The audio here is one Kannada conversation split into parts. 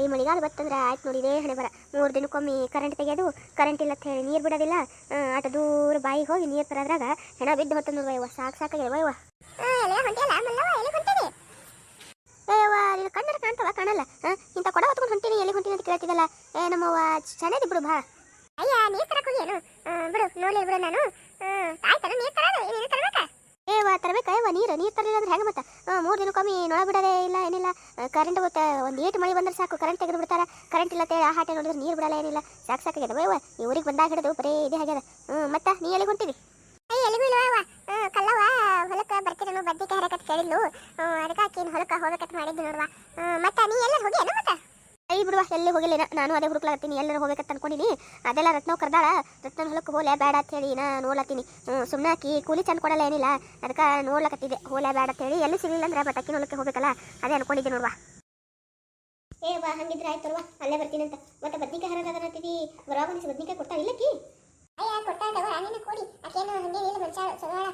ಈ ಮಳೆಗಾಲ ಬತ್ತಂದ್ರೆ ಆಯ್ತು ನೋಡಿ ಇದೇ ಹಣೆ ಬರ. ಮೂರು ದಿನಕ್ಕೊಮ್ಮೆ ಕರೆಂಟ್ ತೆಗೆಯೋದು ಕರೆಂಟ್ ಇಲ್ಲ ಅಂತ ಹೇಳಿ ನೀರು ಬಿಡೋದಿಲ್ಲ. ಆ, ಅಟ ದೂರ ಬಾಯಿಗೆ ಹೋಗಿ ನೀರು ತರದ್ರಾಗ ಹೆಣ ಬಿದ್ದು ಹೊತ್ತ ನೋಡುವ ಸಾಕ್ ಸಾಕು ಸಾಕಾಗಿದೆ ಇವ ಏಯವ್ವ ನಿನ್ನ ಕಣ್ಣರ ಕಾಣ್ತವ ಕಾಣಲ್ಲ. ಇಂಥ ಕೊಡ ಹೊತ್ಕೊಂಡು ಹೊಂಟೀನಿ ಎಲ್ಲಿ ಹೊಂಟೀನಿ ಅಂತ ಕೇಳ್ತಿದ್ದಲ್ಲ. ಏ ನಮ್ಮವ್ವ ಚೆನ್ನಾಗಿ ಬಿಡು ಬಾ. ಅಯ್ಯ ನೀರು ತರಕ್ಕೆ ಹೋಗಿ ಏನು? ಬಿಡು ನೋಡ್ಲಿ ಬಿಡು ನಾನು. ಆಯ್ತಾನ ನೀರು ತರೋದು ನೀರು ತರಬೇಕಾ? ಏವ ತರಬೇಕಾ? ಯವ್ವ ನೀರು ನೀರು ತರಲಿಲ್ಲ ಅಂದ್ರೆ ಹೆಂಗೆ ಮತ್ತೆ? ಮೂರು ಕಮ್ಮಿ ಬಿಡೋದೇ ಇಲ್ಲ, ಏನಿಲ್ಲ. ಕರೆಂಟ್ ಗೊತ್ತ? ಒಂದು ಏಟು ಮಳೆ ಬಂದ್ರೆ ಸಾಕು ಕರೆಂಟ್ ತೆಗೆದು ಬಿಡ್ತಾರ ಕರೆಂಟ್ ಇಲ್ಲ ಆ ಹಾಟೆ ನೋಡಿದ್ರೆ ನೀರು ಬಿಡಲ್ಲ, ಏನಿಲ್ಲ. ಸಾಕು ಸಾಕಾಗ್ಯದ ಬಯ್ಯವ್ವ ಈ ಊರಿಗೆ ಬಂದಾಗ ಹಿಡಿದು ಬರೀ ಇದೇ ಆಗ್ಯದ. ಹ್ಞೂ ಮತ್ತೆ, ನೀ ಎಲ್ಲಿಗೆ ಹೊಂಟಿದಿ? ಎಲ್ಲಿಗೂ ಕಲ್ಲವ ಹೊಲಕ್ಕೆ ಬರ್ತಿರನು ಹರಕತ್ ಕೇಳಿದ್ಲು. ಅದಕ್ಕೆ ಹೊಲಕ್ಕೆ ಹೋಗ್ಬೇಕಂತ ಮಾಡಿದ್ದು ನೋಡುವ. ಮತ್ತೆ, ನೀ ಎಲ್ಲ ಹೋಗಿ ಮತ್ತೆ? ಐ ಬಿಡುವ ಎಲ್ಲಿ ಹೋಗಿಲ್ಲ ನಾನು ಅದೇ ಹುಡುಕ್ಲಾಗತ್ತೀನಿ ಎಲ್ಲರೂ ಹೋಗ್ಬೇಕಂತ ಅನ್ಕೊಂಡಿನಿ. ಅದೆಲ್ಲ ರತ್ನವ್ ಕರ್ದಾಳ. ರತ್ನ ಹೊಲಕ್ಕೆ ಹೋಲೆ ಬೇಡ ಅಂತ ಹೇಳಿ ನಾ ನೋಡ್ಲತ್ತೀನಿ. ಸುಮ್ಮನೆ ಆಕಿ ಕೂಲಿ ಚಂದ ಕೊಡಲ್ಲ ಏನಿಲ್ಲ. ಅದಕ್ಕೆ ನೋಡ್ಲಕತ್ತಿದ್ದೆ. ಹೋಲೆ ಬೇಡ ಅಂತ ಹೇಳಿ. ಎಲ್ಲಿ ಸಿಗಲಿಲ್ಲ ಅಂದ್ರೆ ಅಕ್ಕಿನ ಹೊಲಕ್ಕೆ ಹೋಗ್ಬೇಕಲ್ಲ? ಅದೇ ಅನ್ಕೊಂಡಿದ್ದೆ ನೋಡುವ. ಏ ಬಾ ಹಂಗಿದ್ರೆ ಆಯ್ತಲ್ವಾ ಅಲ್ಲೇ ಬರ್ತೀನಿ ಅಂತ. ಮತ್ತೆ ಬದ್ನಿಕಾಯಿ ಹರದಾಗತ್ತಿದ್ದಿ ಬರೋ ಮನಸ್ಸು ಬದ್ನಿಕಾಯಿ ಕೊಡ್ತಾ ಇಲ್ಲಕ್ಕಿ ಅಯ್ಯ ಕೊಡ್ತಾ ಇದ್ದವ ನೀನು ಕೂಡಿ. ಆಕೇನು ಹಂಗೆ ಇಲ್ಲ ಮನುಷ್ಯ ಸೊಗಳ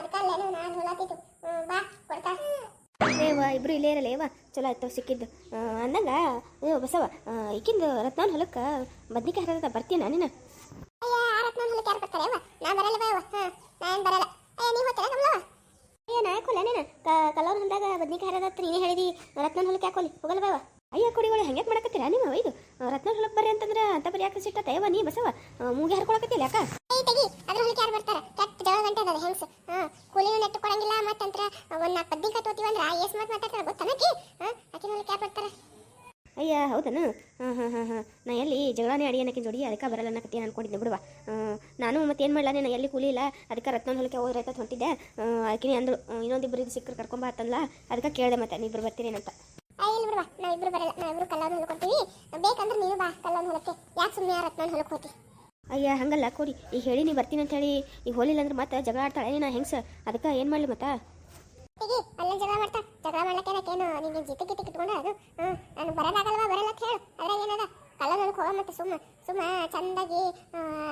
ಅದಕ್ಕೆ ಅಲ್ಲೇನು ನಾನು ಬಾ ಇಬ್ರು ಇಲ್ಲೇ ಇರಲ್ಲ ಏವ? ಚಲೋ ಆಯ್ತು ಸಿಕ್ಕಿದ್ದು. ಅನ್ನಂಗ ಬಸವ ಈಕಿಂದು ರತ್ನವನ್ ಹೊಲಕ್ಕೆ ಬದ್ನಿಕಾಯಿ ಹರದ ಬರ್ತೀನ ನೀನು? ಕಲವ್ರ ಹೊಲದಾಗ ಬದ್ನಿಕಾಯಿ ಹರದ ನೀನೇ ಹೇಳಿದಿ ರತ್ನವನ್ ಹೊಲಕ್ಕೆ ಯಾಕೋಲಿ ಹೋಗಲ್ಲ ಬಾವ ಅಯ್ಯ ಕೊಡಿಗಳು ಹೆಂಗೆ ಮಾಡಕತ್ತೀರಾ ನೀವು ಇದು ರತ್ನ ಹೊಲಕ್ಕೆ ಬರ್ರಿ ಅಂತಂದ್ರೆ ಅಂತ ಬರೀ ಯಾಕೆ ಸಿಟ್ಟತ್ತ ಯವ್ವ ನೀ ಬಸವ ಮೂಗೆ ಹರ್ಕೊಳಕತ್ತಿಲ್ಲ ಯಾಕ? ಅದ್ರ ಹೊಲಕ್ಕೆ ಯಾರು ಬರ್ತಾರ? ಕೆಟ್ಟ ಜಗಳ ಗಂಟೆ ಅದ ಹೆಂಗ್ಸ್ ಹಾಂ ಕೂಲಿನೂ ನೆಟ್ಟು ಕೊಡಂಗಿಲ್ಲ ಮತ್ತಂತ್ರ ಒಂದು ನಾಲ್ಕು ಬದ್ನಿಕಾಯಿ ತೋತೀವಿ ಅಂದ್ರೆ ಎಸ್ ಮಾತು ಮಾತಾಡ್ತಾರೆ ಗೊತ್ತನಕಿ ಹಾಂ? ಆಕಿನ ಕ್ಯಾಪ್ ಬರ್ತಾರ ಅಯ್ಯ ಹೌದನು? ಹಾಂ ಹಾಂ ಹಾಂ ಹಾಂ. ನಾ ಎಲ್ಲಿ ಜಗಳನೇ ಅಡಿ ಅನ್ನಕ್ಕೆ ಜೋಡಿ ಅದಕ್ಕೆ ಬರಲ್ಲ ಅನ್ನಕತ್ತಿ ಅನ್ಕೊಂಡಿದ್ದೆ ಬಿಡುವ. ನಾನು ಮತ್ತೆ ಏನು ಮಾಡಲ್ಲ ನಾನು ಎಲ್ಲಿ ಕೂಲಿ ಇಲ್ಲ. ಅದಕ್ಕೆ ರತ್ನ ಹೊಲಕ್ಕೆ ಹೋದ್ರೈತ ಹೊಂಟಿದ್ದೆ. ಆಕಿನೇ ಅಂದ್ರು ಇನ್ನೊಂದಿಬ್ಬರು ಇನ್ನೊಂದಿಬ್ರು ಇದು ಸಿಕ್ಕರು ಕರ್ಕೊಂಬ ಅಂತಲ್ಲ ಅದಕ್ಕೆ ಕೇಳಿದೆ ಮತ್ತೆ ನೀವಿಬ್ರು ಅಂತ. ಇಲ್ಲ ಬಿಡುವ. ಇಬ್ರು ಬರಲ್ಲ. ನಾವಿಬ್ರು ಕಲ್ಲವ್ನ ಹೊಲಕ್ಕೆ ಬೇಕಂದ್ರೆ ನೀನು ಬಾ ಕಲ್ಲವ್ನ ಹೊಲಕ್ಕೆ. ಯಾಕೆ ಸುಮ್ಮನೆ ರತ್ನ ಹೊಲಕ್ಕೆ ಹೋತಿ? ಅಯ್ಯ ಹಂಗಲ್ಲ ಕೊಡಿ. ಈಗ ಹೇಳಿ ನೀ ಬರ್ತೀನಿ ಅಂತ ಹೇಳಿ. ಈಗ ಹೋಲಿಲ್ಲ ಅಂದ್ರೆ ಮತ್ತೆ ಜಗಳ ಆಡ್ತಾಳೆ ನಾ ಹೆಂಗ್ಸ? ಅದಕ್ಕೆ ಏನು ಮಾಡಲಿ ಮತ್ತೆ? ತೆಗಿ ಅಲ್ಲೇ ಜಗಳ ಮಾಡ್ತಾ. ಜಗಳ ಮಾಡ್ಲಕ್ಕೇನಕ್ಕೇನು ಏನಕ್ಕೇನು ನಿಂಗೆ ಜಿತಿ ಗಿತಿ ಕಿತ್ಕೊಂಡು ಅದು? ಹ್ಞೂ ನಾನು ಬರೋದಾಗಲ್ವಾ ಬರಲ್ಲ ಹೇಳು. ಅದ್ರಾಗ ಏನದ ಕಲ್ಲ ನನಗೆ ಹೋಗ ಮತ್ತೆ ಸುಮ್ಮ ಸುಮ್ಮ ಚಂದಾಗಿ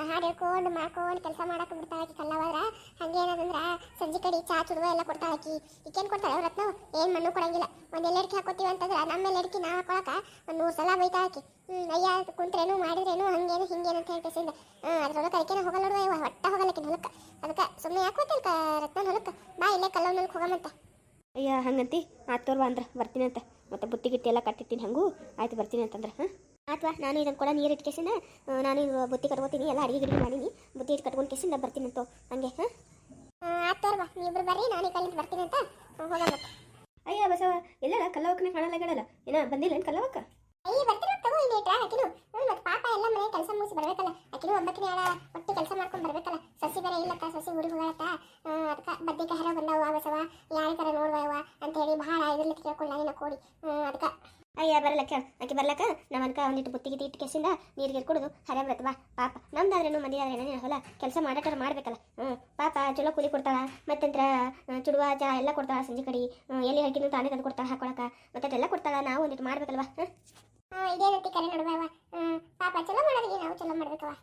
ಹಾಡು ಹೇಳ್ಕೊಂಡು ಮಾಡ್ಕೊಂಡು ಕೆಲಸ ಮಾಡಕ್ಕೆ ಬಿಡ್ತಾಳಕಿ ಕಲ್ಲವಾದ್ರ. ಹಂಗೇನದಂದ್ರೆ ಸಂಜೆ ಕಡೆ ಚಾ, ಚುಡುವ ಎಲ್ಲ ಕೊಡ್ತಾಳಕಿ ಈಕೇನು ಕೊಡ್ತಾಳೆ ರತ್ನ ಏನು ಮಣ್ಣು ಕೊಡಂಗಿಲ್ಲ. ಒಂದು ಎಲ್ಲಡಿಕೆ ಹಾಕೋತೀವಿ ಅಂತಂದ್ರೆ ನಮ್ಮ ಎಲ್ಲಡಿಕೆ ನಾವು ಹಾಕೊಳಕ ಒಂದು ನೂರು ಸಲ ಹಾಕಿ. ಹ್ಞೂ ಅಯ್ಯ, ಕುಂತ್ರೇನು, ಮಾಡಿದ್ರೇನು, ಹಂಗೇನು, ಹಿಂಗೇನು ಅಂತ ಹೇಳ್ತೇಸಿಂದ ಹ್ಞೂ ಅದ್ರೊಳಗೆ ಅದಕ್ಕೇನು ಹೋಗಲ್ಲ ನೋಡುವ ಇವ ಹೊಟ್ಟ ಹೊಲಕ್ಕೆ. ಅದಕ್ಕೆ ಸುಮ್ಮನೆ ಯಾಕೆ ರತ್ನ ಹೊಲಕ್ಕೆ? ಬಾ ಇಲ್ಲೇ ಕಲ್ಲವ್ನಲ್ಲಿ ಹೋಗಮಂತ ಅಯ್ಯ, ಹಂಗಂತಿ? ಆತೋರ್ವ ಅಂದ್ರೆ, ಬರ್ತೀನಿ ಅಂತ. ಮತ್ತೆ ಬುತ್ತಿ ಗಿತ್ತಿ ಎಲ್ಲ ಕಟ್ಟಿರ್ತೀನಿ ಹಂಗೂ. ಆಯ್ತು, ಬರ್ತೀನಿ ಅಂತಂದ್ರೆ, ಹಾಂ? ಆತ್ವಾ ನಾನು ಇದನ್ನು ಕೂಡ ನೀರು ಆ, ನಾನು ಬುತ್ತಿ ಕಟ್ಕೋತೀನಿ ಎಲ್ಲ ಅಡಿಗೆ ಗಿಡಿಗೆ ಮಾಡೀನಿ. ಬುತ್ತಿ ಇಟ್ಟು ಕಟ್ಕೊಂಡು ಕೇಸಿಂದ ಬರ್ತೀನಿ ಅಂತ ಹಂಗೆ ಹಾಂ? ಆತೋರ್ವ ನೀವಿಬ್ರು ಬರ್ರಿ ನಾನು ಈ ಕಲ್ಲಿಂದ ಬರ್ತೀನಿ ಅಂತ ಹೋಗೋಣ ಅಯ್ಯ ಬಸವ ಎಲ್ಲರ ಕಲ್ಲವಕ್ಕನ ಕಾಣಲ್ಲ ಗಿಡಲ್ಲ ಏನ ಬಂದಿಲ್ಲ ಏನು ಕಲ್ಲವಕ್ಕ? ಅಯ್ಯ ಬರ್ತೀನಿ ತಗೋ ಇಲ್ಲಿ ಇಟ್ರಾ ಆಕಿನು. ಹ್ಞೂ ಮತ್ತೆ ಪಾಪ ಎಲ್ಲ ಮನೆ ಕೆಲಸ ಮುಗಿಸಿ ಬರ್ಬೇಕಲ್ಲ. ಆಕಿನು ಒಂಬತ್ತನೇ ಆಳ ಒಟ್ಟು ಕೆಲಸ ಮಾಡ್ಕೊಂಡು ಬರ್ಬೇಕಲ್ಲ. ಸಸಿ ಬೇರೆ ಇಲ್ಲಕ್ಕ ಸಸಿ ಊರಿಗೆ ಹೋಗತ್ತ ಅದಕ್ಕೆ ಬದ್ನಿಕಾಯಿ ಹರ ಬಂದವ ಬಸವ. ಯಾರಿಗಾರ ನೋಡ್ವವ ಅಂತ ಹೇಳಿ ಭಾಳ ಇದ್ರಲ್ಲಿ ಕೇಳ್ಕೊಳ್ಳ ನಿನ್ನ ಕೋಡಿ. ಅದಕ್ಕೆ ಅಯ್ಯ, ಬರಲಕ್ಕ. ಆಕೆ ಬರ್ಲಕ್ಕ? ನಮ್ಮನ್ಕ ಒಂದಿಟ್ಟು ಬುತ್ತಿಗೆ ಇಟ್ಟು ಕೆಸಿಂದ ನೀರಿಗೆ ಕುಡಿದು ಹರೇ ಬರುತ್ತೆ ಬಾ. ಪಾಪ, ನಮ್ದಾದ್ರೇನು ಮಂದಿ ಆದ್ರೇನು ಹೊಲ? ಕೆಲಸ ಮಾಡಕ್ಕಾರ ಮಾಡ್ಬೇಕಲ್ಲ. ಹ್ಞೂ ಪಾಪ, ಚಲೋ ಕೂಲಿ ಕೊಡ್ತಾಳ. ಮತ್ತಂತ್ರ ಚುಡುವ, ಚಾ ಎಲ್ಲ ಕೊಡ್ತಾಳ ಸಂಜೆ ಕಡಿ. ಎಲ್ಲಿ ಹಾಕಿದ್ರು ತಾನೇ ತಂದು ಕೊಡ್ತಾಳ ಹಾಕೊಳಕ. ಮತ್ತೆ ಎಲ್ಲ ಕೊಡ್ತಾಳ ನಾವು ಒಂದಿಟ್ಟು ಮಾಡ್ಬೇಕಲ್ವಾ? ಇದೇ ಇದೇನಂತಿ ಕರೆ ನೋಡುವ ಪಾಪ, ಚಲೋ ಮಾಡೋದಿಗೆ ನಾವು ಚಲೋ ಮಾಡ್ಬೇಕವ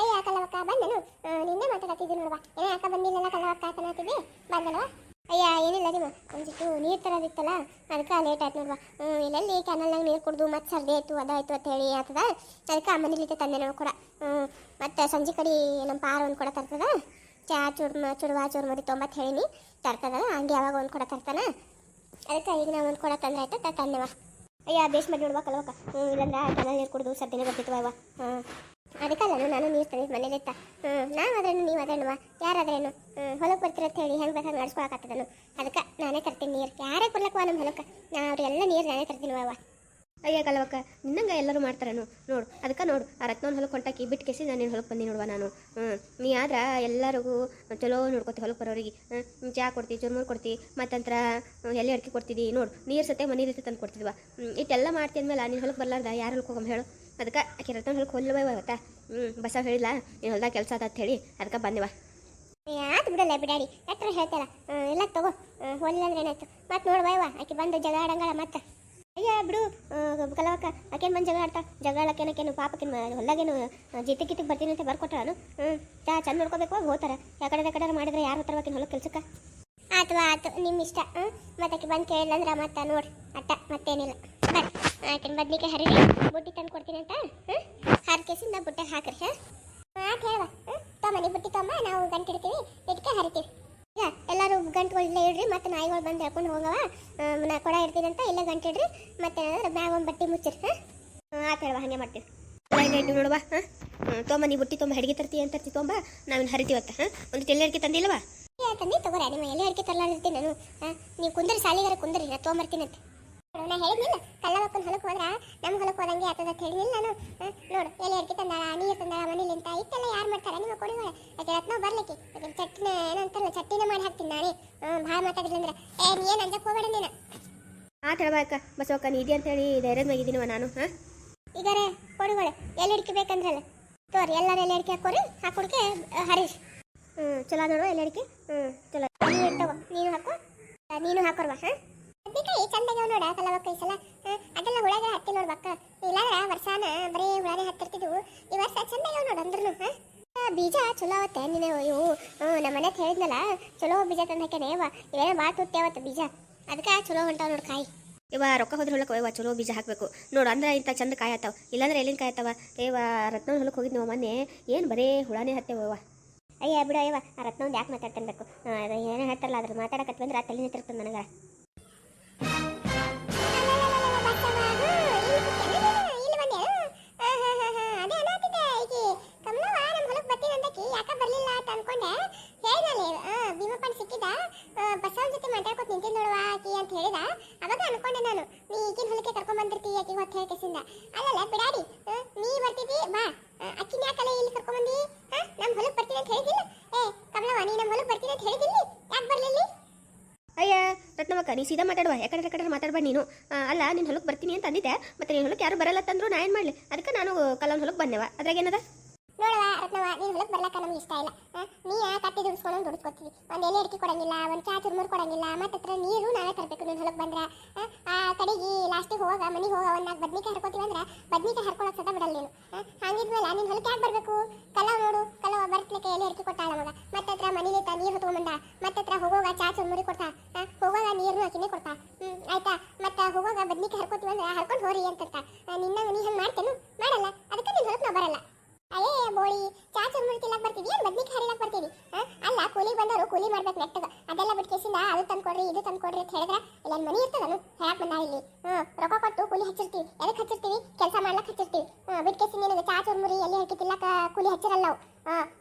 ಅಯ್ಯ, ಕಲ್ಲವಕ್ಕ ಬಂದನು. ನಿನ್ನೆ ಮಾತಾಡತ್ತಿದ್ದು ನೋಡುವ ಏನೇ ಯಾಕ ಬಂದಿಲ್ಲ ಕಲ್ಲವಕ್ಕ ಅಂತ ಅಯ್ಯ, ಏನಿಲ್ಲ ನಿಮ್ಮ ಒಂದಿಷ್ಟು ನೀರು ತರೋದಿತ್ತಲ್ಲ? ಅದಕ್ಕೆ ಲೇಟ್ ಆಯ್ತು ನೋಡುವ. ಹ್ಞೂ, ಇಲ್ಲೆಲ್ಲಿ ಕ್ಯಾನಲ್ನಾಗ ನೀರು ಕುಡ್ದು ಮತ್ತೆ ಸರ್ದಿ ಆಯಿತು ಅದಾಯ್ತು ಅಂತ ಹೇಳಿ ಆತದ. ಅದಕ್ಕೆ ಮನೇಲಿದ್ದೆ ತಂದೆ ನಾವು ಕೂಡ. ಮತ್ತು ಸಂಜೆ ಕಡೆ ನಮ್ಮ ಪಾರ ಒಂದು ಕೂಡ ತರ್ತದ. ಚಾ ಚೂರ್ಮ ಚುಡುವ ಚೂರ್ಮರಿ ತೊಂಬತ್ತು ಹೇಳಿನಿ. ತರ್ತದ, ಹಂಗೆ ಯಾವಾಗ ಒಂದು ಕೂಡ ತರ್ತಾನೆ. ಅದಕ್ಕೆ ಈಗ ನಾವು ಒಂದು ಕೂಡ ತಂದ್ರೆ ಆಯ್ತು? ತಂದೆವ? ಅಯ್ಯ, ಬೇಸ್ ಮಾಡಿ ನೋಡುವ ಹ್ಞೂ, ಇಲ್ಲಂದ್ರೆ ಕ್ಯಾನಲ್ ನೀರು ಕುಡಿದು ಸರ್ದಿನೇ ಬರ್ತಿತ್ತು ಅವ ಹಾಂ ಅದಕ್ಕಲ್ಲ ನಾನು ನೀರು ತಂದಿದ್ದು ಮನೇಲಿತ್ತ ಹ್ಞೂ ನಾವು ಅದ್ರೇನು ನೀವು ಅದ್ರೇನು ಯಾರಾದ್ರೇನು ಹ್ಞೂ ಹೊಲಕ್ಕೆ ಬರ್ತಿರತ್ತೆ ಹೇಳಿ ಹೆಂಗೆ ಬೇಕಾದ್ರೆ ನಡ್ಸ್ಕೊಳಕತ್ತದನು ಅದಕ್ಕೆ ನಾನೇ ತರ್ತೀನಿ ನೀರು. ಯಾರೇ ಕೊಡ್ಲಕ್ಕವ ನಮ್ಮ ಹೊಲಕ್ಕೆ? ನಾ ಅವ್ರಿಗೆಲ್ಲ ನೀರು ನಾನೇ ತರ್ತೀನಿ ಅವ ಅಯ್ಯ ಕಲವಕ್ಕ ನಿನ್ನಂಗ ಎಲ್ಲರೂ ಮಾಡ್ತಾರೇನು? ನೋಡು, ಅದಕ್ಕೆ ನೋಡು, ಆ ರತ್ನವನ್ನ ಹೊಲಕ್ಕೆ ಹೊಂಟಾಕಿ ಬಿಟ್ಟು ಕೆಸಿ ನಾನು ನಿನ್ನ ಹೊಲಕ್ಕೆ ಬಂದು ನೋಡುವ ನಾನು. ಹ್ಞೂ ನೀ ಆದ್ರೆ ಎಲ್ಲರಿಗೂ ಚಲೋ ನೋಡ್ಕೊತಿ ಹೊಲಕ್ಕೆ ಬರೋರಿಗೆ. ಹ್ಞೂ ಚಾ ಕೊಡ್ತಿ, ಚುರ್ಮುರ್ ಕೊಡ್ತಿ, ಮತ್ತಂತ್ರ ಎಲೆ ಅಡಿಕೆ ಕೊಡ್ತಿದ್ದಿ ನೋಡು, ನೀರು ಸತೆ ರೀತಿ ತಂದು ಕೊಡ್ತಿದ್ವಾ? ಇಷ್ಟೆಲ್ಲ ಮಾಡ್ತಿ ಅಂದ್ಮೇಲೆ ನೀನು ಹೊಲಕ್ಕೆ ಬರಲಾರ್ದ? ಯಾರು ಹೊಲಕ್ಕೆ ಹೋಗಮ್ಮ ಹೇಳು. ಅದಕ್ಕೆ ಆಕೆ ರತ್ನ ಹೊಲಕ್ಕೆ ಹೊಲ್ವ ಹ್ಞೂ ಬಸ ಹೇಳಿಲ್ಲ ನೀನು ಹೊಲ್ದಾಗ ಕೆಲಸ ಅಂತ ಹೇಳಿ ಅದಕ್ಕೆ ಬಂದಿವ ಆತು ಬಿಡಲ್ಲ ಬಿಡಾಡಿ ಎಟ್ರ ಹೇಳ್ತಾರ ಎಲ್ಲ ತಗೋ. ಹೊಲಿಲ್ಲ ಅಂದ್ರೆ ಏನಾಯ್ತು? ಮತ್ತೆ ನೋಡ್ಬಾಯವ ಆಕೆ ಬಂದು ಜಗಳ ಆಡಂಗಳ ಮತ್ತೆ. ಅಯ್ಯ, ಬಿಡು. ಕಲವಕ್ಕ, ಆಕೇನು ಬಂದು ಜಗಳ ಆಡ್ತಾ ಜಗಳಕ್ಕೇನಕ್ಕೇನು ಪಾಪಕ್ಕೇನು ಹೊಲ್ದಾಗೇನು ಜಿತಿ ಕಿತ್ತಿಗೆ ಬರ್ತೀನಿ ಅಂತ ಬರ್ಕೊಟ್ಟಾನು ಹ್ಞೂ ಚಾ ಚಂದ ನೋಡ್ಕೋಬೇಕು ಹೋಗ್ತಾರೆ ಯಾಕಡೆ ಕಡೆ ಮಾಡಿದ್ರೆ ಯಾರು ಹತ್ರ ಹೊಲಕ್ಕೆ ಕೆಲ್ಸಕ್ಕೆ? ಆತು ಆತು ನಿಮ್ಮ ಇಷ್ಟ. ಹ್ಞೂ ಮತ್ತೆ ಬಂದು ಕೇಳಿಲ್ಲ ಮತ್ತೆ ನೋಡಿ. ಅಟ್ಟ, ಮತ್ತೇನಿಲ್ಲ. ಬರ್ರಿ ಆಯ್ತು ಬದ್ನಿಕಾಯಿ ಹರಿರಿ ಬುಟ್ಟಿ ತಂದು ಕೊಡ್ತೀನಿ ಅಂತ. ಹ್ಞೂ ಹರ್ ಕೇಸಿಂದ ಬುಟ್ಟಾಗ ಹಾಕ್ರಿ, ಹಾಂ? ಆಯ್ತು ಹೇಳುವ ಹಾಂ ತೊಂಬನಿ ಬುಟ್ಟಿ ತಮ್ಮ ನಾವು ಗಂಟು ಇಡ್ತೀವಿ ಇದಕ್ಕೆ ಹರಿತೀವಿ. ಈಗ ಎಲ್ಲರೂ ಗಂಟುಗಳಿಲ್ಲ ಇಡ್ರಿ ಮತ್ತೆ ನಾಯಿಗಳು ಬಂದು ಹೇಳ್ಕೊಂಡು ಹೋಗವ. ನಾ ಕೊಡ ಇಡ್ತೀನಿ ಅಂತ ಇಲ್ಲೇ ಗಂಟು ಇಡ್ರಿ ಮತ್ತೆ ಬ್ಯಾಗ್ ಒಂದು ಬಟ್ಟೆ ಮುಚ್ಚಿರಿ, ಹಾಂ? ಆಯ್ತು ಹೇಳುವ ಹಾಗೆ ಮಾಡ್ತೀವಿ. ಲೈನ್ ನೋಡುವ ಹಾಂ? ತೊಂಬ ನೀ ಬುಟ್ಟಿ ತೊಂಬ ಹೆಡ್ಗೆ ತರ್ತಿ ಅಂತ ತರ್ತಿ ತೊಂಬ ನಾವಿನ್ನು ಹರಿತೀವತ್ತ ಹಾಂ? ಒಂದು ತೆಳ್ಳೆ ಅಡಿಕೆ ತಂದಿಲ್ಲವಾ? ತಂದಿ ತಗೋರ ನಿಮ್ಮ ಎಲೆ ಅಡಿಕೆ ತರ್ಲಾಡಿರ್ತೀನಿ ನಾನು ನೀವು ಕುಂದ್ರಿ ಸಾಲಿಗಾರ ಕುಂದ್ರಿ ನಾ ತೊಗೊಂಬರ್ತೀನಿ ಅಂತ. ನಾ ಹೇಳಿದ್ನಿಲ್ಲ ಕಲ್ಲವಕ್ಕನ ಹೊಲಕ್ಕೆ ಹೋದ್ರ ನಮ್ಮ ಹೊಲಕ್ಕೆ ಹೋದಂಗೆ ಆತದ ಅಂತ ಹೇಳಿದ್ನಿಲ್ಲ ನಾನು. ನೋಡು ಎಲೆ ಅಡಿಕೆ ತಂದಾಳ ನೀರು ತಂದಾಳ ಮನೇಲಿ ಅಂತ ಇಟ್ಟೆಲ್ಲ ಯಾರು ಮಾಡ್ತಾರೆ? ನಿಮ್ಮ ಕೊಡಿಗಳ ಅದಕ್ಕೆ ರತ್ನ ಬರ್ಲಿಕ್ಕೆ. ಅದಕ್ಕೆ ಚಟ್ನ ಏನಂತಾರಲ್ಲ ಚಟ್ನಿನ ಮಾಡಿ ಹಾಕ್ತೀನಿ ನಾನೇ. ಭಾಳ ಮಾತಾಡಿಲ್ಲ ಅಂದ್ರೆ ಏ ನೀ ಏನು ಅಂಜಕ್ಕೆ ಹೋಗಬೇಡ ನೀನು. ಆ ಹೇಳಬೇಕ ಬಸವಕ್ಕ ನೀ ಇದೆ ಅಂತೇಳಿ ಧೈರ್ಯದ ಮ್ಯಾಗಿದ್ದೀನವ ನಾನು ಹಾಂ? ಈಗಾರೆ ಕೊಡುಗಳು ಎಲ್ಲಿ ಅಡಿಕೆ ಬೇಕಂದ್ರಲ್ಲ ತೋರಿ ಎಲ್ಲರೂ ಎಲ್ಲಿ ಅಡಿಕೆ ಹಾಕೋರಿ ಹಾಕೊಡ್ಕೆ ಹರೀಶ್. ಹ್ಞೂ ಚಲೋ ನೋಡು ಎಲೆ ಅಡಿಕೆ? ಹ್ಞೂ ಚಲೋ ನೀನು ಇಟ್ಟವ. ನೀನು ಹಾಕೋ? ನೀನು ಹಾಕೋರ್ವ, ಹಾಂ? ಬದ್ನಿಕಾಯಿ ಚಂದಾಗ ನೋಡ ಕಲವಕ್ಕ ಈ ಸಲ. ಅದೆಲ್ಲ ಹುಳಗ ಹತ್ತಿ ನೋಡ್ಬಕ್ಕ ಇಲ್ಲಾಂದ್ರ ವರ್ಷಾನ ಬರೀ ಹುಳನೇ ಹತ್ತಿರ್ತಿದ್ವು. ಈ ವರ್ಷ ಚಂದಾಗ ನೋಡು ಅಂದ್ರೂ ಹಾಂ? ಬೀಜ ಚಲೋ ಅವತ್ತೆ ನೀನು ಇವು ನಮ್ಮ ಹೇಳಿದ್ನಲ್ಲ, ಚಲೋ ಬೀಜ ತಂದು ಹಾಕ್ಯಾನೆ ಇವ ಇವೇನೋ ಭಾಳ ತುಟ್ಟಿ ಬೀಜ. ಅದಕ್ಕೆ ಚಲೋ ಹೊಂಟಾವ ನೋಡು ಕಾಯಿ. ಇವ ರೊಕ್ಕ ಹೋದ್ರೆ ಹೊಲಕ್ಕೆ ಇವ ಚಲೋ ಬೀಜ ಹಾಕಬೇಕು. ನೋಡು, ಅಂದ್ರೆ ಇಂಥ ಚಂದ ಕಾಯಿ ಆತಾವ. ಇಲ್ಲಾಂದ್ರೆ ಎಲ್ಲಿನ ಕಾಯಿ ಆತಾವ? ರತ್ನ ಹೊಲಕ್ಕೆ ಹೋಗಿದ್ನವ ಮೊನ್ನೆ. ಏನು ಬರೇ ಹುಳಾನೇ ಹತ್ತೇವ ಅಯ್ಯ, ಬಿಡು ಅಯ್ಯವ ಆ ರತ್ನ ಒಂದು ಯಾಕೆ ಮಾತಾಡ್ತನ್ಬೇಕು ಏನೇ ಹೇಳ್ತಾರಲ್ಲ ಅದ್ರ ಮಾತಾಡಕತ್ವಿ ಅಂದ್ರೆ ಆ ತಲೆ ನಿಂತಿರ್ತದೆ ನನಗೆ. ಅಂತ ಹೇಳಿದ ಅವಾಗ ಅನ್ಕೊಂಡೆ ನಾನು ನೀ ಈಗಿನ ಹೊಲಕ್ಕೆ ಕರ್ಕೊಂಡ್ ಬಂದಿರ್ತೀಯ ಹೊತ್ತು ಹೇಳ್ಕೆಸಿಂದ ಅಲ್ಲಲ್ಲ ಬಿಡಾಡಿ ಆ, ನೀ ಬರ್ತಿದ್ದಿ ಬಾ ಆ, ಅಕ್ಕಿನ ಯಾಕಲ್ಲ ಇಲ್ಲಿ ಕರ್ಕೊಂಡ್ ಬಂದಿ ಆ, ನಮ್ ಹೊಲಕ್ಕೆ ಬರ್ತೀನಿ ಅಂತ ಹೇಳಿದಿಲ್ಲ ಏ ಕಮಲವ್ವ ನೀ ನಮ್ಮ ಹೊಲಕ್ಕೆ ಬರ್ತೀನಿ ಅಂತ ಹೇಳಿದಿಲ್ಲ ಯಾಕೆ ಬರ್ಲಿಲ್ಲ ಅಯ್ಯ ರತ್ನವಕ್ಕ ನೀ ಸೀದಾ ಮಾತಾಡುವ ಯಾಕಂದ್ರೆ ಯಾಕಂದ್ರೆ ಮಾತಾಡ್ಬೇಡ ನೀನು ಆ, ಅಲ್ಲ ನಿನ್ನ ಹೊಲಕ್ಕೆ ಬರ್ತೀನಿ ಮತ್ತೆ ನೀನು ಹೊಲಕ್ಕೆ ಯಾರು ಬರಲ್ಲ ತಂದ್ರು ನಾ ಏನು ಮಾಡಲಿ? ಅದಕ್ಕೆ ನಾನು ಕಲ್ಲೊಂದು ಹೊಲಕ್ಕೆ ಬಂದೆವ. ಅದ್ರಾಗ ಏನದ? ನೋಡವ ರತ್ನವ ನೀನ್ ಹೊಲಕ್ಕೆ ಬರ್ಲಕ್ಕ ನಮ್ಗೆ ಇಷ್ಟ ಇಲ್ಲ. ನೀ ಕಟ್ಟಿ ದುಡಿಸ್ಕೊಂಡು ದುಡಿಸ್ಕೊತೀವಿ. ಒಂದ್ ಎಲೆ ಅಡಿಕೆ ಕೊಡಂಗಿಲ್ಲ ಒಂದ್ ಚಾ ಚುರ್ಮುರ್ ಕೊಡಂಗಿಲ್ಲ ಮತ್ತೆ ಹತ್ರ ನೀರು ನಾವೇ ತರಬೇಕು ನೀನ್ ಹೊಲಕ್ ಬಂದ್ರ. ಆ, ಕಡೆಗೆ ಲಾಸ್ಟಿಗೆ ಹೋಗ ಮನೆಗೆ ಹೋಗ ಒಂದ್ ನಾಲ್ಕು ಬದ್ನಿಕಾಯಿ ಹರ್ಕೋತೀವಿ ಅಂದ್ರ ಬದ್ನಿಕಾಯಿ ಹರ್ಕೊಳಕ್ ಸದಾ ಬಿಡಲ್ಲ ನೀನು. ಹಂಗಿದ್ಮೇಲೆ ನಿನ್ ಹೊಲಕ್ಕೆ ಯಾಕೆ ಬರ್ಬೇಕು? ಕಲವ ನೋಡು ಕಲ್ಲ ಬರ್ತ್ಲಿಕ್ಕೆ ಎಲೆ ಅಡಿಕೆ ಕೊಟ್ಟಾಳ ಮಗ. ಮತ್ತೆ ಹತ್ರ ಮನೇಲಿ ತ ನೀರು ತಗೊಂಬಂದ ಮತ್ತೆ ಹತ್ರ ಹೋಗೋಗ ಚಾ ಚುರ್ಮುರಿ ಕೊಡ್ತಾ. ಹೋಗೋಗ ನೀರು ಹಾಕಿನೇ ಕೊಡ್ತಾ. ಹ್ಮ್ ಆಯ್ತಾ? ಮತ್ತೆ ಬದ್ನಿಕ ಹರ್ಕೊತೀವಿ ಅಂದ್ರೆ ಹರ್ಕೊಂಡು ಹೋರಿ ಅಂತ ನಿನ್ನ ನೀ ಹಂಗೆ ಮಾಡ್ತೇನು? ಮಾಡಲ್ಲ. ಅದಕ್ಕೆ ನೀನು ಹೊರಗೆ ನಾವು ಬರಲ್ಲ. ಅಯ್ಯೇ ಬೋಳಿ ಚಾ ಚುರ್ಮುರಿ ತಿನ್ನಕ್ ಬರ್ತೀವಿ ಏನು ಬದ್ನಿಕ ಹರಿಲಕ್ ಬರ್ತೀವಿ ಅಲ್ಲ ಕೂಲಿ ಬಂದವರು ಕೂಲಿ ಮಾಡ್ಬೇಕು ನೆಟ್ಟಗ. ಅದೆಲ್ಲ ಬಿಟ್ಟು ಕೇಸಿಂದ ಅದು ತಂದ್ಕೊಡ್ರಿ ಇದು ತಂದ್ಕೊಡ್ರಿ ಅಂತ ಹೇಳಿದ್ರೆ ಇಲ್ಲ ಮನಿ ಇರ್ತದನು ಹೇಳಕ್ ಬಂದ ಇಲ್ಲಿ. ಹ್ಞೂ ರೊಕ್ಕ ಕೊಟ್ಟು ಕೂಲಿ ಹಚ್ಚಿರ್ತೀವಿ. ಎದಕ್ಕೆ ಹಚ್ಚಿರ್ತೀವಿ? ಕೆಲಸ ಮಾಡ್ಲಕ್ಕೆ ಹಚ್ಚಿರ್ತೀವಿ. ಬಿಟ್ಟು ಕೇಸಿ ನಿನಗೆ ಚಾ ಚುರ್ಮುರಿ ಎಲ್ಲಿ ಹಾಕಿ ತಿನ್ನಕ ಕೂಲಿ ಹಚ್ಚಿರಲ್ಲ ನಾವು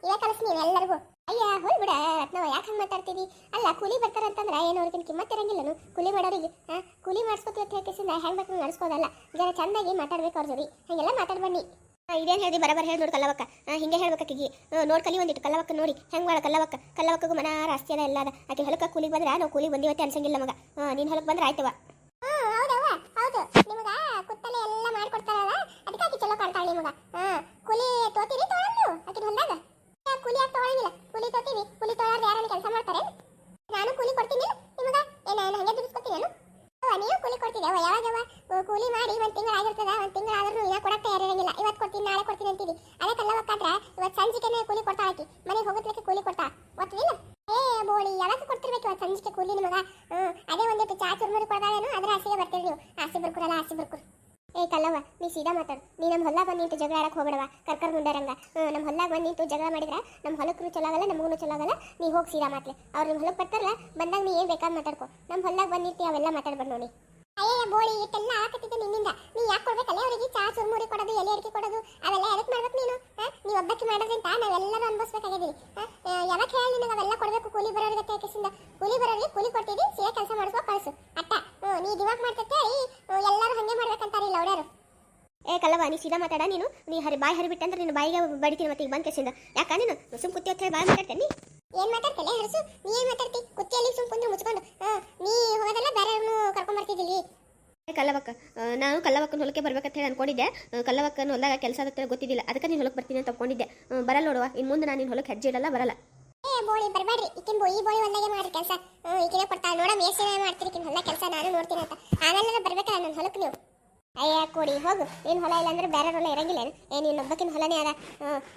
ಇವೇ ಕಲಿಸ್ತೀವಿ ಎಲ್ಲರಿಗೂ ಅಯ್ಯ ಹೋಯ್ ಬಿಡ ರತ್ನವ ಮಾತಾಡ್ತೀವಿ ಅಲ್ಲ, ಕೂಲಿ ಬರ್ತಾರಂತಂದ್ರೆ ಏನು ಅವ್ರಿಗೆ ಕಿಮ್ಮತ್ ಇರಂಗಿಲ್ಲನು? ಕೂಲಿ ಮಾಡೋರಿಗೆ ಹಾ ಕೂಲಿ ಮಾಡಿಸ್ಕೊತೀವಿ ಅಂತ ಹೇಳಿ ಹೆಂಗ್ ಬೇಕು ನಡ್ಸ್ಕೋದಲ್ಲ. ಜರ ಚಂದಾಗಿ ಮಾತಾಡ್ಬೇಕು ಅವ್ರ ಜೊತೆ ಹಂಗೆಲ್ಲ ಮಾತಾಡ್ಬನ್ನಿ. ಇದೇನು ಹೇಳ್ದಿ? ಬರಬರ ಹೇಳಿ ನೋಡಿ ಕಲ್ಲವಕ್ಕ. ಹಿಂಗೆ ಹೇಳ್ಬೇಕಾಕಿಗಿ ನೋಡಿ ಕಲಿ ಒಂದಿಟ್ಟು ಕಲ್ಲವಕ್ಕ ನೋಡಿ. ಹೆಂಗ್ ಮಾಡ ಕಲ್ಲವಕ್ಕ. ಕಲ್ಲವಕ್ಕಗೂ ಮನ ರಾಸ್ತಿ ಅದ ಎಲ್ಲ ಅದ. ಆಕೆ ಹೊಲಕ್ಕೆ ಕೂಲಿಗೆ ಬಂದ್ರೆ ನಾವು ಕೂಲಿಗೆ ಬಂದಿವತ್ತೆ ಅನ್ಸಂಗಿಲ್ಲ ಮಗ. ನೀನು ಹೊಲಕ್ಕೆ ಬಂದ್ರೆ ಆಯ್ತವ. ಹೌದು. ನಿಮಗ ಕುತ್ತಲೆ ಎಲ್ಲ ಮಾಡ್ಕೊಡ್ತಾರಲ್ಲ ಅದಕ್ಕೆ ಆಕಿ ಚಲೋ ಕಾಣ್ತಾಳೆ ನಿಮಗ ಹಾ ಕೂಲಿ ತೋತೀರಿ ತೊಗೊಂಡು ಆಕಿನ ಹೊಲ್ದಾಗ ಯಾಕ್ ಕೂಲಿ ಯಾಕೆ ತೊಗೊಳಂಗಿಲ್ಲ ಕೂಲಿ ತೋತೀವಿ ಕೂಲಿ ತೊಗೊಳಾರ್ದು ಯಾರನ್ನ ಕೆಲಸ ಮಾಡ್ತಾರೆ ನಾನು ಕೂಲಿ ಕೊಡ್ತೀನಿ ನಿಮಗ ಏನ ನಾನು ಹಂಗೆ ದುಡಿಸ್ಕೊತೀನಿ ನಾನು ಅವ್ವ, ನೀವು ಕೂಲಿ ಕೊಡ್ತಿದ್ದೆ ಅವ್ವ ಯಾವಾಗವ ಅಹ್, ಕೂಲಿ ಮಾಡಿ ಒಂದ್ ತಿಂಗಳು ಆಗಿರ್ತದ ಒಂದ್ ತಿಂಗಳು ಆದ್ರೂ ಇನ್ನ ಕೊಡಕ್ ತಯಾರಿರಂಗಿಲ್ಲ ಇವತ್ತು ಕೊಡ್ತೀನಿ ನಾಳೆ ಕೊಡ್ತೀನಿ ಅಂತೀವಿ ಅದೇ ಕಲ್ಲವಕ್ಕಾದ್ರ ಇವತ್ತು ಸಂಜಿಕೆನೆ ಕೂಲಿ ಕೊಡ್ತಾ ಆಕಿ ಮನೆಗೆ ಹೋಗತ್ಲಿಕ್ಕೆ ಕೂಲಿ ಕೊಡ್ತಾ ಗೊತ್ತಿಲ್ಲ ಏ ಬೋಳಿ ಯಾವಾಗ ಕೊಡ್ತಿರ್ಬೇಕು ಇವತ್ತು ಸಂಜಿಕೆ ಕೂಲಿ ನಿಮಗ? ಅದೇ ಒಂದಿಟ್ಟು ಚಾ ಚುರ್ಮುರಿ ಕೊಡ್ದಾಳೇನು, ಅದ್ರ ಆಸೆಗೆ ಬರ್ತೀರಿ ನೀವು. ಆಸೆ ಬರ್ಕುರಲ್ಲ ಆಸೆ ಬರ್ಕುರ್ ಏ ಕಲ್ಲವ್ವ, ನೀ ಸೀದಾ ಮಾತಾಡು. ನೀ ನಮ್ಮ ಹೊಲ ಬಂದು ನಿಂತು ಜಗಳ ಆಡಕ್ ಹೋಗ್ಬೇಡವ ಕರ್ಕರ್ ಮುಂಡರಂಗ ನಮ್ಮ ಹೊಲಾಗ ಬಂದು ನಿಂತು ಜಗಳ ಮಾಡಿದ್ರೆ ನಮ್ಮ ಹೊಲಕ್ಕೂ ಚಲೋ ಆಗಲ್ಲ, ನಮಗೂ ಚಲೋ ಆಗಲ್ಲ, ನೀ ಹೋಗಿ ಸೀದಾ ಮಾತ್ಲೆ. ಅವ್ರು ನಿಮ್ಮ ಹೊಲಕ್ಕೆ ಬರ್ತಾರಲ್ಲ, ಬಂದಾಗ ನೀ ಏನ್ ಬೇಕಾದ್ರೆ ಮಾತಾಡ್ಕೊ. ನಮ್ಮ ಹೊಲಾಗ ಬಂದು ನಿಂತು ಅವೆಲ್ಲ ಮಾತಾಡ್ಬೇಡ ನೋಡಿ. ಅಯ್ಯ ಬೋಳಿ, ಇಟ್ಟೆಲ್ಲ ಹಾಕತ್ತಿದ್ದೆ ನಿನ್ನಿಂದ. ನೀ ಯಾಕೆ ಕೊಡ್ಬೇಕಲ್ಲ ಅವರಿಗೆ? ಚಾ ಚುರ್ಮುರಿ ಕೊಡೋದು, ಎಲೆ ಅಡಿಕೆ ಕೊಡೋದು, ಅವೆಲ್ಲ ಎದಕ್ಕೆ ಮಾಡ್ಬೇಕು ನೀನು? ಆ? ನೀ ಒಬ್ಬಕ್ಕೆ ಮಾಡೋದ್ರಿಂದ ನಾವೆಲ್ಲರೂ ಅನ್ಭವಿಸ್ಬೇಕಾಗಿದ್ದೀವಿ ಯಾವಾಗ ಹೇಳಿ ನಿಮಗೆ ಅವೆಲ್ಲ ಕೊಡಬೇಕು? ಕೂಲಿ ಬರೋರಿಗೆ ತೇಕಿಸಿಂದ ಕೂಲಿ ಬರೋರಿಗೆ ಕೂಲಿ ಕೊಡ್ತೀವಿ, ಸೀರೆ ಕೆಲಸ ಮಾಡಿಸ್ಕೊ ಕಳಿಸು. ಅಟ್ಟ. ನೀ ದಿವಾಗ ಮಾಡ್ತೈತೆ ಎಲ್ಲರೂ ಹಂಗೆ ಮಾಡ್ಬೇಕಂತಾರಿಲ್ಲ ಅವ್ರ್ಯಾರು ಏ ಕಲ್ಲವ ನೀ ಸೀದಾ ಮಾತಾಡ, ನೀನು. ನೀ ಹರಿ, ಬಾಯಿ ಹರಿಬಿಟ್ಟೆ ಅಂದ್ರೆ ನಿನ್ನ ಬಾಯಿಗೆ ಬಡಿತೀನಿ ಮತ್ತೆ ಈಗ ಬಂದ ಕೇಸಿಂದ. ಯಾಕ ನೀನು? ಸುಮ್ ಕುತ್ತಿ ಹೇಳಿ ಬಾಯಿ ಮಾತಾಡ್ತೇನೆ ಏನ್ ಮಾತಾಡ್ತಲೆ ಹರಸು. ನೀ ಏನ್ ಮಾತಾಡ್ತಿ? ಕುತ್ತಿಯಲ್ಲಿ ಸುಮ್ ಕುಂದ್ರೆ ಮುಚ್ಕೊಂಡು. ನೀ ಹೋಗೋದಲ್ಲ ಬೇರೆ ಕರ್ಕೊಂಡ್ ಬರ್ತಿದ್ದಿಲ್ಲಿ ಏ ಕಲ್ಲವಕ್ಕ. ನಾನು ಕಲ್ಲವಕ್ಕನ ಹೊಲಕ್ಕೆ ಬರ್ಬೇಕಂತ ಹೇಳಿ ಅನ್ಕೊಂಡಿದ್ದೆ ಕಲ್ಲವಕ್ಕನ ಹೊಲದಾಗ ಕೆಲಸ ಆಗುತ್ತೆ ಗೊತ್ತಿದ್ದಿಲ್ಲ. ಅದಕ್ಕೆ ನೀನು ಹೊಲಕ್ಕೆ ಬರ್ತೀನಿ ಅಂತ ಅನ್ಕೊಂಡಿದ್ದೆ. ಬರಲ್ಲ ನೋಡುವ. ಇನ್ನು ಮುಂದೆ ನಾನು ನಿನ್ನ ಹೊಲಕ್ಕೆ ಹೆಜ್ಜೆ ಇಡಲ್ಲ, ಬರಲ್ಲ. ಏ, ಬೋಳಿ, ಬರಬೇಡ್ರಿ. ಬೋಳಿ ಬೋಳಿ ಕೆಲಸ. ನೀವು? ಅಯ್ಯ, ಕೊಡಿ, ಹೋಗು. ಹೊಲ ಇಲ್ಲ ಅಂದ್ರೆ ಬೇರೆ ಹೊಲ ಇರಂಗಿಲ್ಲ ಏನು? ಹೊಲನೇ ಅದ.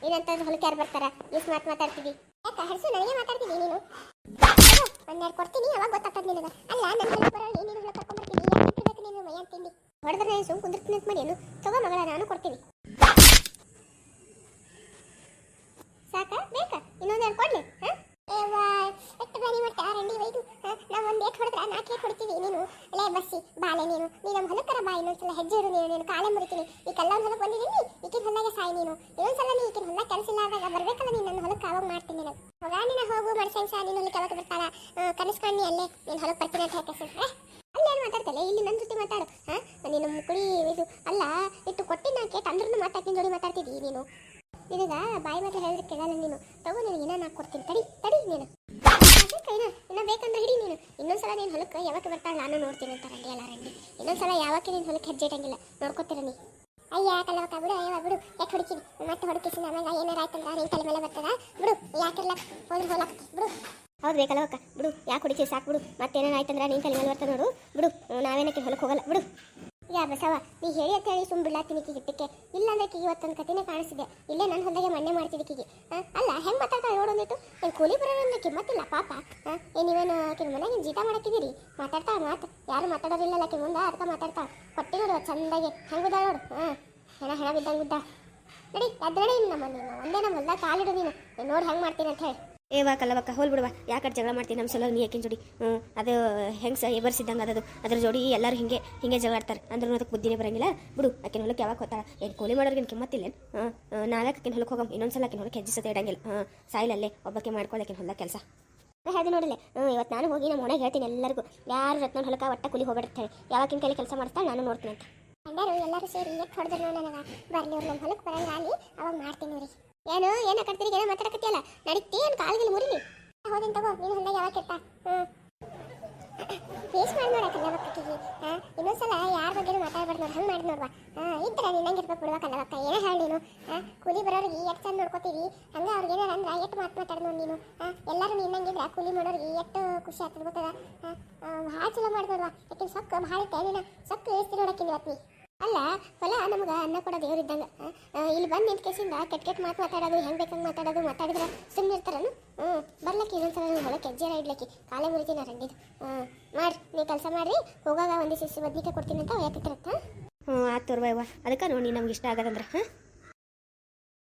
ಏನಂತ ಹೊಲಕ್ಕೆ ಯಾರು ಬರ್ತಾರ? ಇಸ್ ಮಾತು ಮಾತಾಡ್ತೀವಿ ಯಾಕೆ ಹರಿಸು ಮಾತಾಡ್ತೀನಿ ನೀನು? ಕೊಡ್ತೀನಿ? ಅವಾಗ ಅಲ್ಲ ಕರ್ಕೊಂಡ್ ಬರ್ತಿದ್ದಿ ಯಾಕೆ ನೀನು ಮೈಯನ್ ತಿಂಡಿ? ಹೊಡೆದ್ರೆ ಸುಮ್ ಕುಂದಿರ್ತೀನಿ ಅಂತ ಮಾಡಿ ಏನು ತಗೋ ಮಗಳ, ನಾನು ಕೊಡ್ತೀನಿ. ಸಾಕ? ಬೇಕಾ? ಇನ್ನೊಂದು ಎರಡು ಕೊಡ್ಲಿ ಎಷ್ಟು ಬಾರಿ ಮಾಡ್ತಾ ರಂಡಿ ವೈದು ನಾವು ಒಂದು ಏಟ್ ಹೊಡೆದ್ರೆ ನಾಲ್ಕು ಏಟ್ ಹೊಡಿತೀವಿ ನೀನು. ಬಸ್ಸಿ ನೀನು. ನೀನು ನಮ್ಮ ಹೊಲಕ್ಕರ ಬಾ, ಇನ್ನೊಂದ್ಸಲ ಹೆಜ್ಜೆ ನೀನು. ನೀನು ಕಾಲೇ ಮುರಿತೀನಿ. ಈ ಕಲ್ಲೊಂದು ಹೊಲಕ್ಕೆ ಬಂದಿದ್ದೀನಿ ಈಕಿನ ನೀನು. ಇನ್ನೊಂದ್ಸಲ ನೀ ಈಕಿನ ಹೊಲ ಕೆಲಸ ಇಲ್ಲಾದಾಗ ಬರ್ಬೇಕಲ್ಲ ನೀನು ನನ್ನ ಹೊಲಕ್ಕೆ ಆವಾಗ ಮಾಡ್ತೀನಿ ನೀನು. ಮಗ, ನಿನ್ನ ಹೋಗು ಮಡ್ಸಂಗ್ಸ ನೀನು ಹೊಲಕ್ಕೆ ಯಾವಾಗ ಬರ್ತಾಳ ಕನಸ್ಕೊಂಡು ಅಲ್ಲೇ, ನೀನು ಹೊಲಕ್ಕೆ ಬರ್ತೀನಿ ಅಂತ ಹಾಕಿ ಅಲ್ಲೇನು ಮಾತಾಡ್ತಲ್ಲ ಇಲ್ಲಿ ನನ್ನ ಜೊತೆ ಮಾತಾಡು. ಹಾ? ನೀನು ಮುಕುಳಿ, ಇದು, ಅಲ್ಲ, ಇಟ್ಟು ಕೊಟ್ಟಿನ ಕೇಟ್ ಅಂದ್ರೂ ಮಾತಾಡ್ತೀನಿ ಜೋಡಿ ಮಾತಾಡ್ತಿದ್ದಿ ನೀನು. ನಿನಗ ಬಾಯಿ ಮಾತ್ರ ಹೇಳಿದ್ರೆ ಕೇಳಲ್ಲ ನೀನು. ತಗೋ ನಿನಗೆ ಏನ ನಾ ಕೊಡ್ತೀನಿ. ತಡಿ ತಡಿ ನೀನು. ಕೈನ, ಇನ್ನ ಬೇಕಂದ್ರೆ ಹಿಡಿ ನೀನು. ಇನ್ನೊಂದ್ಸಲ ನೀನು ಹೊಲಕ್ಕೆ ಯಾವಾಗ ಬರ್ತಾಳೆ ನಾನು ನೋಡ್ತೀನಿ ಅಂತ ರಂಡಿ ಅಲ್ಲ ರಂಡಿ. ಇನ್ನೊಂದ್ಸಲ ಯಾವಾಗ ನೀನು ಹೊಲಕ್ಕೆ ಹೆಜ್ಜೆ ಇಟ್ಟಂಗಿಲ್ಲ ನೋಡ್ಕೊತೀರ ನೀ. ಅಯ್ಯ ಕಲ್ಲವಕ್ಕ ಬಿಡು ಅಯ್ಯವ ಬಿಡು ಯಾಕೆ ಹುಡುಕಿನಿ ಮತ್ತೆ ಹುಡುಕಿಸಿ ಆಮೇಲೆ ಏನಾರ ಆಯ್ತಂದ್ರೆ? ನಿನ್ನ ತಲೆ ಮೇಲೆ ಬರ್ತದ? ಬಿಡು ಯಾಕೆಲ್ಲ ಹೋದ್ರೆ ಹೋಲಕ್. ಬಿಡು. ಹೌದು ಬೇಕಲ್ಲವಕ್ಕ ಬಿಡು ಯಾಕೆ ಹುಡುಕಿ ಸಾಕು ಬಿಡು. ಮತ್ತೇನೇನು ಆಯ್ತಂದ್ರೆ ನೀನು ತಲೆ ಮೇಲೆ ಬರ್ತಾ ನೋಡು. ಬಿಡು ನಾವೇನಕ್ಕೆ ಹೊಲಕ್ಕೆ ಹೋಗಲ್ಲ. ಬಿಡು. ಯಾ ಬಸವ ನೀ ಹೇಳಿ ಅಂತ ಹೇಳಿ ಸುಮ್ ಬಿಡ್ಲಾತೀನಿ ಕಿಗಿಟ್ಟಕ್ಕೆ ಗಿಟ್ಟಕ್ಕೆ ಇಲ್ಲ ಅಂದ್ರೆ ಕೀಗೆ ಇವತ್ತೊಂದು ಕಥೆನೇ ಕಾಣಿಸಿದೆ ಇಲ್ಲೇ ನನ್ನ ಹೊಲದಾಗೆ ಮಣ್ಣೆ ಮಾಡ್ತಿದ್ದೆ ಕೀಗೆ ಅಲ್ಲ ಹೆಂಗ್ ಮಾತಾಡ್ತಾಳೆ ನೋಡೊಂದಿಟ್ಟು ಏನು ಕೂಲಿ ಬರೋದ್ರಿಂದ ಕಿಮ್ಮತ್ತಿಲ್ಲ ಪಾಪ. ಆ, ಏ ನೀವೇನು ಆಕಿನ ಮನೆಗೆ ಜೀತ ಮಾಡಕ್ಕಿದ್ದೀರಿ ಮಾತಾಡ್ತಾ ಮಾತು. ಯಾರು ಮಾತಾಡೋದಿಲ್ಲ ಆಕಿ ಮುಂದೆ ಅರ್ಥ ಮಾತಾಡ್ತಾ ಕೊಟ್ಟಿ ನೋಡು ಚಂದಾಗೆ. ಹೆಂಗುದ ನೋಡು. ಹಾಂ ಹೆಣ ಹೆಣ ಬಿದ್ದಂಗೆ ಬಿದ್ದ ನಡಿ ಎದ್ದಡಿ ನಮ್ಮ ನೀನು ಒಂದೇ ನಮ್ಮ ಹೊಲ್ದಾಗ ಕಾಲಿಡು ನೀನು ನೋಡಿ ಹೆಂಗೆ ಮಾಡ್ತೀನಿ ಅಂತ ಹೇಳಿ. ಏವಾ ಕಲ್ಲವಕ್ಕ, ಹೋಲ್ ಬಿಡುವ ಯಾಕಡೆ ಜಗಳ ಮಾಡ್ತೀನಿ ನಮ್ಮ ಸಲ ನೀ ಯಾಕಿನ ಜೋಡಿ? ಹ್ಞೂ ಅದು ಹೆಂಗೆ ಎಬರ್ಸಿದ್ದಂಗೆ ಅದದು. ಅದ್ರ ಜೋಡಿ ಎಲ್ಲರೂ ಹಿಂಗೆ ಹಿಂಗೆ ಜಗಳಾಡ್ತಾರೆ ಅಂದ್ರೂ ಅದಕ್ಕೆ ಬುದ್ಧಿನೇ ಬರಂಗಿಲ್ಲ. ಬಿಡು, ಆಕಿನ ಹೊಲಕ್ಕೆ ಯಾವಾಗ ಹೋಗ್ತಾಳ? ಏನು ಕೂಲಿ ಮಾಡೋರ್ಗೇನು ಕಿಮ್ಮತ್ತಿಲ್ಲ ಹಾಂ ನಾಲ್ಕು ಆಕಿನ ಹೊಲಕ್ಕೆ ಹೋಗಮ್. ಇನ್ನೊಂದ್ಸಲ ಆಕಿನ ಹೊಲಕ್ಕೆ ಹೆಜ್ಜೆ ಸತ ಇಡಂಗಿಲ್ಲ. ಹಾಂ ಸಾಯಿಲಲ್ಲೇ ಒಬ್ಬಕ್ಕೆ ಮಾಡ್ಕೊಳ್ಳೋಕೆ ಹೊಲ ಕೆಲಸ. ನೋಡಿಲ್ಲ. ಹ್ಞೂ ಇವತ್ತು ನಾನು ಹೋಗಿ ನಮ್ಮ ಮನೆಗೆ ಹೇಳ್ತೀನಿ ಎಲ್ಲರಿಗೂ. ಯಾರು ರತ್ನ ಹೊಲಕ್ಕೆ ಒಟ್ಟ ಕೂಲಿ ಹೋಗ್ಬೇಡ ಹೇಳಿ. ಯಾವಾಗಿನ ಕೈಲಿ ಕೆಲಸ ಮಾಡ್ತಾಳೆ ನಾನು ನೋಡ್ತೀನಿ ಅಂತ. ಎಲ್ಲರೂ ಎಲ್ಲರೂ ಸೇರಿ ಹೊಡೆದ್ರು ನನಗೆ. ಬರ್ಲಿ ಅವ್ರು ನಮ್ಮ ಹೊಲಕ್ಕೆ ಬರಂಗ ಅಲ್ಲಿ ಅವಾಗ ಮಾಡ್ತೀನಿ ರೀ ಏನು ಏನ ಕಟ್ತೀರಿ, ಏನೋ ಮಾತಾಡಕತ್ತಿಯಲ್ಲ? ಏನು ಕಾಲ್ಗಿಲ್ ಮುರಿಲಿ. ಹೋದಿನ ತಗೋ, ನೀನು ಹೊಲ್ದಾಗ ಯಾವಾಗ ಕೆಟ್ಟ? ಫೇಸ್ ಮಾಡಿ ನೋಡಕ್ಕಲ್ಲ ಮಕ್ಕಳಿಗೆ ಹಾಂ ಇನ್ನೊಂದ್ಸಲ ಯಾರ ಬಗ್ಗೆ ಮಾತಾಡ್ಬಾರ್ದು ನೋಡಿ, ಹಂಗೆ ಮಾಡಿ ನೋಡ್ವಾ. ಇದ್ರ ನಿನ್ನಂಗೆ ಇರ್ಬೇಕು ಬಿಡ್ಬೇಕಲ್ಲ ಅಕ್ಕ ಏನ ಹೇಳಿ ನೀನು? ಕೂಲಿ ಬರೋರಿಗೆ ಎಷ್ಟು ಚಂದ ನೋಡ್ಕೋತೀವಿ ಹಂಗೆ ಅವ್ರಿಗೆ ಏನಾರ ಅಂದ್ರೆ ಎಷ್ಟು ಮಾತು ಮಾತಾಡ್ ನೋಡಿ ನೀನು? ಎಲ್ಲರೂ ನಿನ್ನಂಗಿದ್ರೆ ಕೂಲಿ ಮಾಡೋರಿಗೆ ಎಷ್ಟು ಖುಷಿ ಆಗ್ತದೆ ಗೊತ್ತದ? ಭಾಳ ಚಲೋ ಮಾಡ್ದಲ್ವಾ ಯಾಕೆ ಸೊಕ್ಕ ಭಾಳ ಇತ್ತೆ ನೀನು ಸೊಕ್ಕ ಇಳಿಸ್ತಿ ನೋಡಕ್ಕಿಲ್ಲ ಇವತ್ತು ನೀ ಅಲ್ಲ. ಹೊಲ ನಮ್ಗೆ ಅನ್ನ ಕೂಡ ದೇವ್ರು ಇದ್ದಂಗೆ. ಇಲ್ಲಿ ಬಂದು ನಿಂತ ಕೇಸಿಂದ ಕೆಟ್ಟ ಕೆಟ್ಟ ಮಾತು ಮಾತಾಡೋದು ಹೆಂಗೆ ಬೇಕಂಗೆ ಮಾತಾಡೋದು ಮಾತಾಡಿದ್ರೆ ಸುಮ್ಮನೆ ಇರ್ತಾರನು ಹ್ಞೂ ಬರ್ಲಕ್ಕೆ ಇನ್ನೊಂದ್ಸಲ ನೀವು ಹೊಲಕ್ಕೆ ಹೆಜ್ಜೆರ ಇಡ್ಲಕ್ಕೆ. ಕಾಲೇ ಮುರಿತೀನಿ ರಂಡಿದು ಹ್ಞೂ ಮಾಡಿ ನೀವು ಕೆಲಸ ಮಾಡಿರಿ. ಹೋಗಾಗ ಒಂದು ಸಿಸಿ ಬದ್ನಿಕಾಯಿ ಕೊಡ್ತೀನಿ ಅಂತ ಯಾಕಿತ್ತಿರತ್ತ ಹ್ಞೂ ಆತು ತೋರ್ವ ಅದಕ್ಕೆ ನೋಡಿ ನಮ್ಗೆ ಇಷ್ಟ ಆಗೋದಂದ್ರೆ ಹಾಂ?